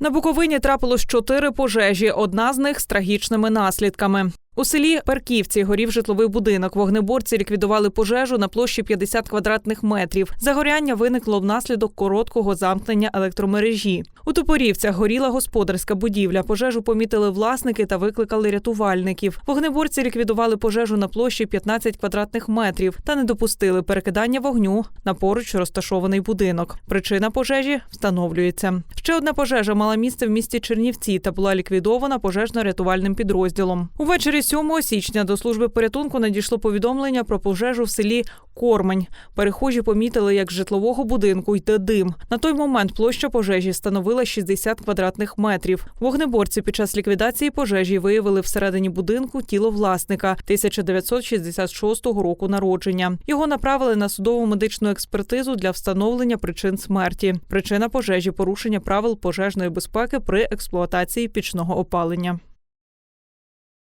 На Буковині трапилось чотири пожежі. Одна з них з трагічними наслідками. У селі Перківці горів житловий будинок. Вогнеборці ліквідували пожежу на площі 50 квадратних метрів. Загоряння виникло внаслідок короткого замкнення електромережі. У Топорівцях горіла господарська будівля. Пожежу помітили власники та викликали рятувальників. Вогнеборці ліквідували пожежу на площі 15 квадратних метрів та не допустили перекидання вогню на поруч розташований будинок. Причина пожежі встановлюється. Ще одна пожежа мала місце в місті Чернівці та була ліквідована пожежно-рятувальним підрозділом. Увечері 7 січня до служби порятунку надійшло повідомлення про пожежу в селі Кормень. Перехожі помітили, як з житлового будинку йде дим. На той момент площа пожежі становила 60 квадратних метрів. Вогнеборці під час ліквідації пожежі виявили всередині будинку тіло власника 1966 року народження. Його направили на судово медичну експертизу для встановлення причин смерті. Причина пожежі порушення правил пожежної безпеки при експлуатації пічного опалення.